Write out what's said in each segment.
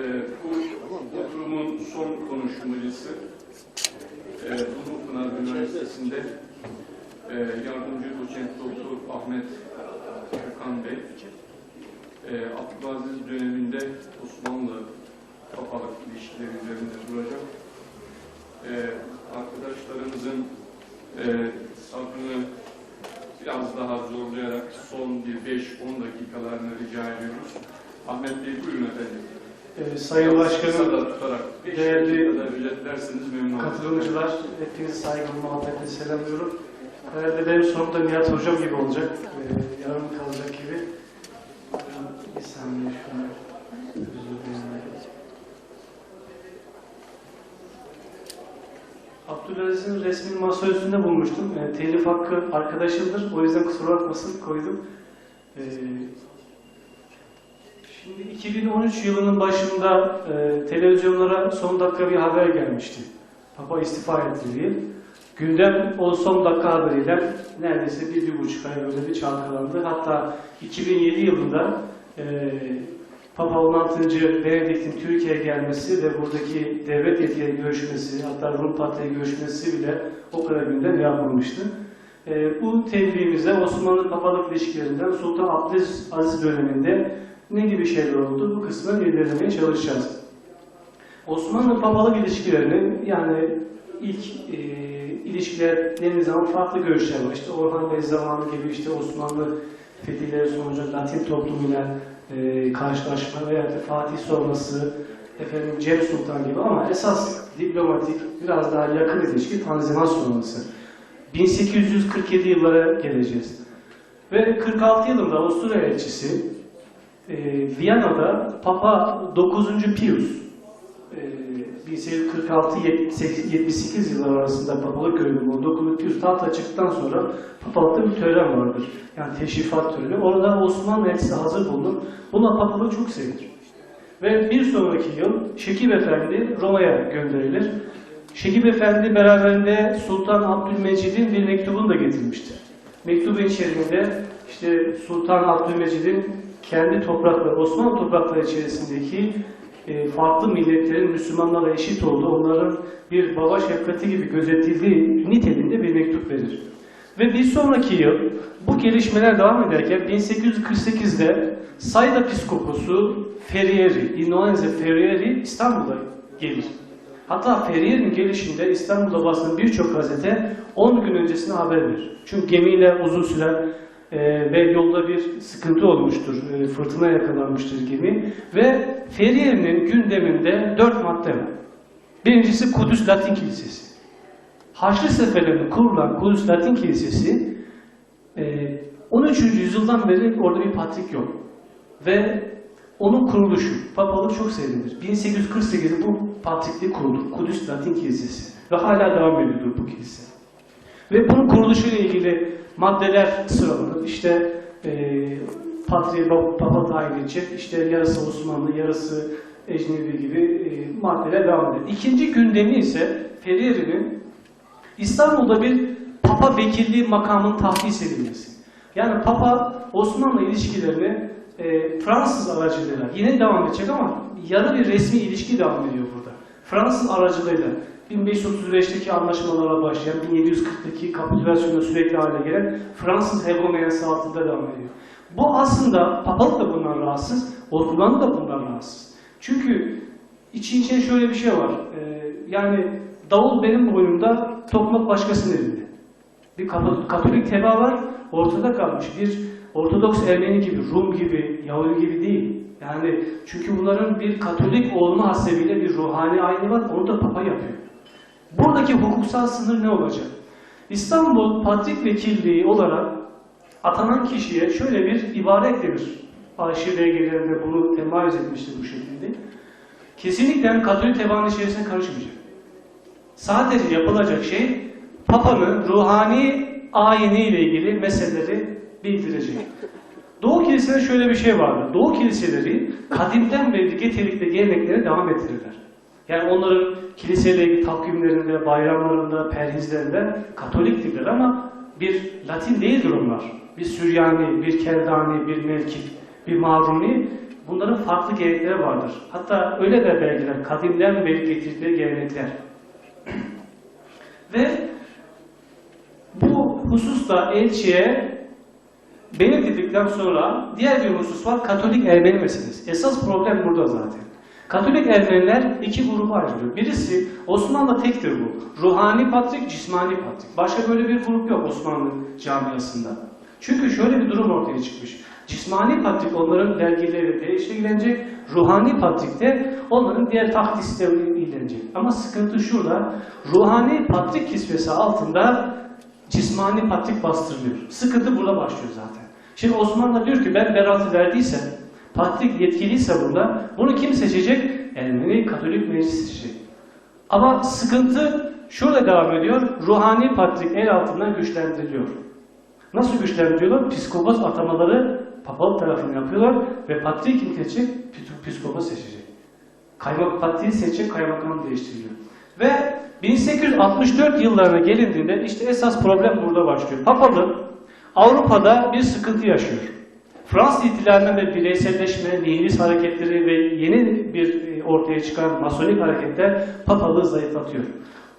Ee, bu oturumun son konuşmacısı e, Pınar Üniversitesi'nde e, yardımcı doçent doktor Ahmet Erkan Bey. E, Abdülaziz döneminde Osmanlı kapalık ilişkileri üzerinde duracak. E, arkadaşlarımızın e, sabrını biraz daha zorlayarak son bir 5-10 dakikalarını rica ediyoruz. Ahmet Bey buyurun efendim. Ee, Sayın Başkanım, Kısa da tutarak 5 değerli katılımcılar, hepinizi saygılı muhabbetle selamlıyorum. Herhalde benim sorum da Nihat Hocam gibi olacak, ee, yarım kalacak gibi. Bir saniye şunu. Abdülaziz'in resmini masa üstünde bulmuştum. Ee, telif hakkı arkadaşımdır, o yüzden kusura bakmasın koydum. Ee, Şimdi 2013 yılının başında e, televizyonlara son dakika bir haber gelmişti. Papa istifa etti diye. Gündem o son dakika haberiyle neredeyse bir, bir buçuk ay böyle bir çalkalandı. Hatta 2007 yılında e, Papa 16. Benedikt'in Türkiye'ye gelmesi ve buradaki devlet yetkileri görüşmesi, hatta Rum Patriği görüşmesi bile o kadar gündem yapılmıştı. E, bu tebliğimize Osmanlı Papalık ilişkilerinden Sultan Abdülaziz Aziz döneminde ne gibi şeyler oldu? Bu kısmını irdelemeye çalışacağız. Osmanlı papalık ilişkilerinin yani ilk e, ilişkiler dediğimiz zaman farklı görüşler var. İşte Orhan Bey zamanı gibi işte Osmanlı fetihleri sonucu Latin toplumuyla e, karşılaşma veya da Fatih sonrası efendim Cem Sultan gibi ama esas diplomatik biraz daha yakın ilişki Tanzimat sonrası. 1847 yıllara geleceğiz. Ve 46 yılında Avusturya elçisi e, Viyana'da Papa 9. Pius e, 1746-78 yıllar arasında papalık görevli bu 9. Pius tahta çıktıktan sonra papalıkta bir tören vardır. Yani teşrifat töreni. Orada Osmanlı elçisi hazır bulunur. Buna papalık çok sevinir. Ve bir sonraki yıl Şekip Efendi Roma'ya gönderilir. Şekip Efendi beraberinde Sultan Abdülmecid'in bir mektubunu da getirmiştir. Mektubun içerisinde işte Sultan Abdülmecid'in kendi toprakları, Osmanlı toprakları içerisindeki e, farklı milletlerin Müslümanlarla eşit olduğu, onların bir baba şefkati gibi gözetildiği niteliğinde bir mektup verir. Ve bir sonraki yıl bu gelişmeler devam ederken 1848'de Sayda Piskoposu Ferrieri, Inoense Ferrieri İstanbul'a gelir. Hatta Ferrieri'nin gelişinde İstanbul'da basılan birçok gazete 10 gün öncesine haber verir. Çünkü gemiyle uzun süren e, ve yolda bir sıkıntı olmuştur, e, fırtına yakalanmıştır gemi ve Ferrieri'nin gündeminde dört madde var. Birincisi Kudüs Latin Kilisesi. Haçlı seferlerinde kurulan Kudüs Latin Kilisesi e, 13. yüzyıldan beri orada bir patrik yok. Ve onun kuruluşu, papalık çok sevindir. 1848'de bu patrikliği kurulur. Kudüs Latin Kilisesi. Ve hala devam ediyordur bu kilise. Ve bunun kuruluşuyla ilgili maddeler sıralanır. İşte e, Patriğe Papa tayin edecek, işte yarısı Osmanlı, yarısı ecnebi gibi e, maddeler devam eder. İkinci gündemi ise Ferrieri'nin İstanbul'da bir Papa vekilliği makamının tahsis edilmesi. Yani Papa Osmanlı ilişkilerini e, Fransız aracılığıyla yine devam edecek ama yarı bir resmi ilişki devam ediyor burada. Fransız aracılığıyla 1535'teki anlaşmalara başlayan, 1740'daki kapitülasyonda sürekli hale gelen Fransız hegemoniyası altında devam ediyor. Bu aslında papalık da bundan rahatsız, Osmanlı da bundan rahatsız. Çünkü için içine şöyle bir şey var. Ee, yani davul benim boynumda, tokmak başkasının elinde. Bir kato- katolik teba var, ortada kalmış. Bir Ortodoks Ermeni gibi, Rum gibi, Yahudi gibi değil. Yani çünkü bunların bir katolik olma hasebiyle bir ruhani ayni var, onu da papa yapıyor. Buradaki hukuksal sınır ne olacak? İstanbul Patrik Vekilliği olarak atanan kişiye şöyle bir ibare eklenir. Arşiv belgelerinde bunu temayüz etmiştir bu şekilde. Kesinlikle Katolik tebaanın içerisine karışmayacak. Sadece yapılacak şey Papa'nın ruhani ayini ile ilgili meseleleri bildirecek. Doğu kilisede şöyle bir şey vardı. Doğu kiliseleri kadimden beri getirdikleri geleneklere devam ettirirler. Yani onların kiliseyle takvimlerinde, bayramlarında, perhizlerinde Katoliktirler ama bir Latin değildir onlar. Bir Süryani, bir Keldani, bir Melkik, bir Maruni Bunların farklı gelenekleri vardır. Hatta öyle de belgeler, kadimden beri getirdikleri gelenekler. Ve bu hususta elçiye belirtildikten sonra diğer bir husus var, Katolik Ermeni meselesi. Esas problem burada zaten. Katolik Ermeniler iki gruba ayrılıyor. Birisi, Osmanlı tektir bu. Ruhani patrik, cismani patrik. Başka böyle bir grup yok Osmanlı camiasında. Çünkü şöyle bir durum ortaya çıkmış. Cismani patrik onların dergileri değişe ilgilenecek. Ruhani patrik de onların diğer takdisleri ilgilenecek. Ama sıkıntı şurada. Ruhani patrik kisvesi altında cismani patrik bastırılıyor. Sıkıntı burada başlıyor zaten. Şimdi Osmanlı diyor ki ben beratı verdiysem, patrik yetkiliyse burada, bunu kim seçecek? Ermeni Katolik Meclis seçecek. Ama sıkıntı şurada devam ediyor. Ruhani patrik el altından güçlendiriliyor. Nasıl güçlendiriyorlar? Psikopos atamaları papalık tarafından yapıyorlar ve patrik kim seçecek? Psikopos seçecek. Kaymak patriği seçecek, kaymakam değiştiriliyor. Ve 1864 yıllarına gelindiğinde işte esas problem burada başlıyor. Papalık Avrupa'da bir sıkıntı yaşıyor. Fransız ihtilalinden ve bireyselleşme, nihilist hareketleri ve yeni bir e, ortaya çıkan masonik hareketler papalığı zayıflatıyor.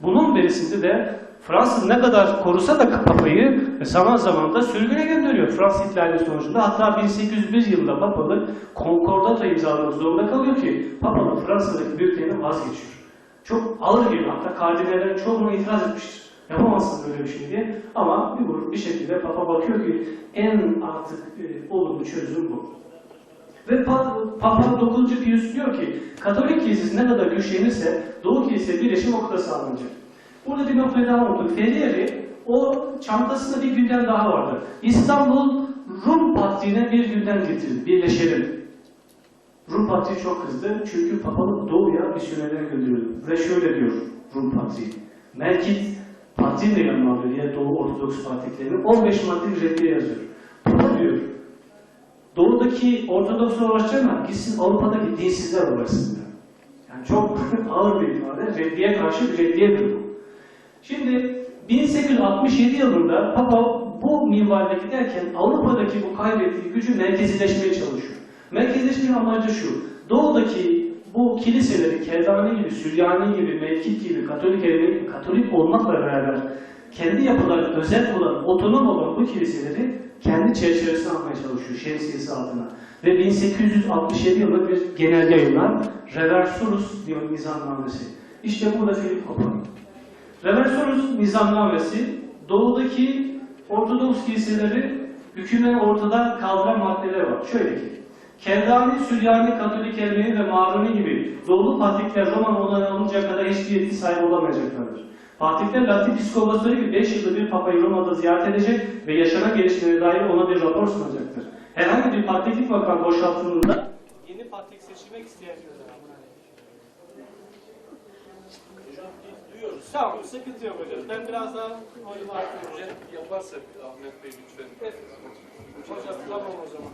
Bunun berisinde de Fransa ne kadar korusa da papayı zaman zaman da sürgüne gönderiyor Fransız ihtilali sonucunda. Hatta 1801 yılında papalık konkordato imzalamak zorunda kalıyor ki papalık Fransa'daki bülteni vazgeçiyor. Çok ağır bir hatta kardinallerin çoğuna itiraz etmiştir. Yapamazsın böyle bir şey diye. Ama bir grup bir şekilde Papa bakıyor ki en artık e, olumlu çözüm bu. Ve Pa- Papa 9. Pius diyor ki Katolik kilisesi ne kadar güçlenirse Doğu kilisesi birleşim o kadar sağlanacak. Burada bir noktaya daha unuttuk. Ferrieri o çantasında bir gündem daha vardı. İstanbul Rum Patriği'ne bir gündem getirdi. Birleşelim. Rum Patriği çok kızdı çünkü papalık doğuya misyonerler gönderiyordu. Ve şöyle diyor Rum Patriği. Merkit Patriği de yanına alıyor diye Doğu Ortodoks Patriklerini 15 madde bir reddiye yazıyor. Papa diyor Doğudaki Ortodokslar uğraşacağına gitsin Avrupa'daki dinsizler uğraşsın diyor. Yani çok ağır bir ifade. Reddiye karşı bir reddiyedir bu. Şimdi 1867 yılında Papa bu minvalde giderken Avrupa'daki bu kaybettiği gücü merkezileşmeye çalışıyor. Merkezileşmenin amacı şu. Doğudaki bu kiliseleri Keldani gibi, Süryani gibi, Melkit gibi, Katolik Ermeni, Katolik olmakla beraber kendi yapıları özel olan, otonom olan bu kiliseleri kendi çerçevesine almaya çalışıyor şemsiyesi altına. Ve 1867 yılında bir genel yayınlar Reversurus diyor nizamnamesi. İşte burada Filip Kopan. Reversorus nizamnamesi doğudaki Ortodoks kiliseleri hükümen ortadan kaldıran maddeler var. Şöyle ki, Keldani, Süryani, Katolik, Ermeni ve Maruni gibi doğulu patrikler Roman onay alıncaya kadar hiçbir yetki sahibi olamayacaklardır. Patrikler Latin psikoposları gibi 5 yılda bir Papa'yı Roma'da ziyaret edecek ve yaşanan gelişmelere dair ona bir rapor sunacaktır. Herhangi bir patriklik makam boşaltıldığında yeni patrik seçilmek isteyen Duyuyoruz. Tamam, sıkıntı yok hocam. Ben biraz daha oyunu artıracağım. Yaparsak Ahmet Bey lütfen. Evet. Hocam tamam o zaman.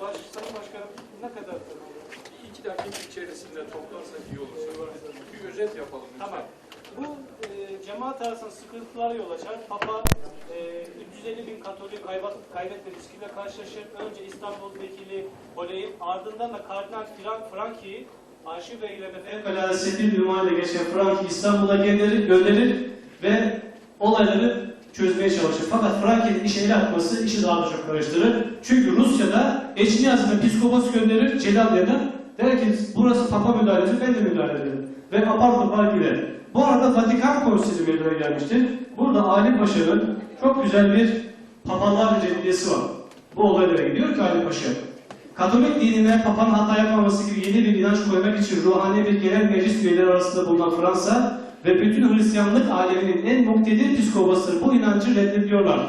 Baş, Sayın Başkanım ne kadar Bir iki dakika içerisinde toplarsak iyi olur. Bir özet yapalım lütfen. Tamam. Bu e, cemaat arasında sıkıntılara yol açar. Papa e, 350 bin Katolik kaybat, kaybetme riskiyle karşılaşır. Önce İstanbul Vekili Oley'in ardından da Kardinal Frank, Franki'yi arşiv belgelerine fevkalade sefil ünvanıyla geçen Franki İstanbul'a gönderir, gönderir ve olayları çözmeye çalışır. Fakat Franki'nin işe el atması işi daha da çok karıştırır. Çünkü Rusya'da Eçniyaz'ın psikopos gönderir Celalya'da. Der ki burası Papa müdahalesi ben de müdahale ederim. Ve apar topar gider. Bu arada Vatikan Konsili meydana gelmiştir. Burada Ali Paşa'nın çok güzel bir papalar reddiyesi var. Bu olaylara gidiyor ki Ali Paşa. Katolik dinine papanın hata yapmaması gibi yeni bir inanç koymak için ruhani bir genel meclis üyeleri arasında bulunan Fransa ve bütün Hristiyanlık aleminin en muktedir psikopasları bu inancı reddediyorlar.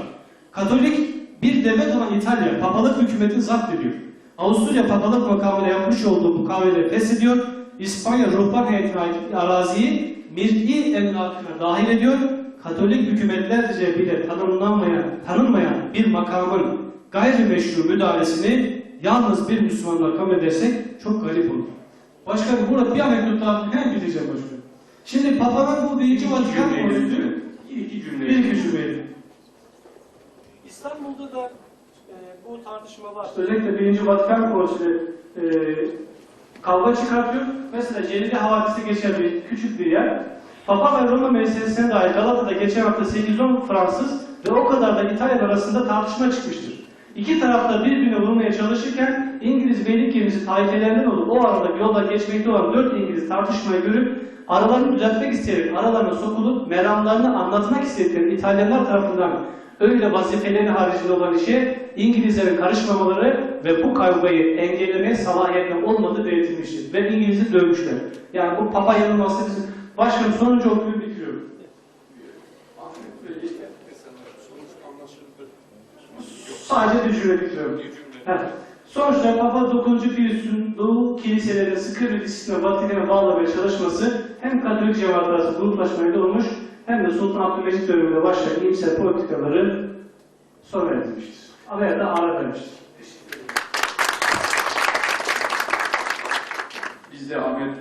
Katolik bir devlet olan İtalya papalık hükümetini zapt ediyor. Avusturya papalık makamıyla yapmış olduğu mukavemeleri feshediyor. İspanya ruhban heyetine ait araziyi milki emlakına dahil ediyor. Katolik hükümetlerce bile tanımlanmayan, tanınmayan bir makamın gayrimeşru müdahalesini yalnız bir Müslümanlar kabul edersek çok garip olur. Başkanım burada bir anekdot daha hemen bitireceğim başkanım. Şimdi Papa'nın bu birinci Vatikan cümle. bir iki cümleyle. İstanbul'da da e, bu tartışma var. Özellikle birinci Vatikan Konsili e, kavga çıkartıyor. Mesela Celili Havadis'i geçen bir küçük bir yer. Papa ve Roma meselesine dair Galata'da geçen hafta 8-10 Fransız ve o kadar da İtalyan arasında tartışma çıkmıştır. İki tarafta birbirine vurmaya çalışırken İngiliz beylik gemisi taifelerinden olup o arada yolda geçmekte olan dört İngiliz tartışmayı görüp aralarını düzeltmek isteyerek aralarına sokulup meramlarını anlatmak istedikleri İtalyanlar tarafından öyle vazifelerin haricinde olan işe İngilizlerin karışmamaları ve bu kavgayı engellemeye salahiyetli olmadığı belirtilmiştir. Ve İngiliz'i dövmüşler. Yani bu papa yanılması bizim başkanım sonuncu okuyu bitiriyorum. Sadece cümle. Heh. Sonuçta Papa 9. Pius'un Doğu kiliselerine sıkı bir disipline Vatikan'a bağlamaya çalışması hem Katolik cemaat arası gruplaşmaya olmuş hem de Sultan Abdülmecit döneminde başlayan iyimser politikaları sona erdirmiştir. Ama ya da ara vermiştir. Biz de Ahmet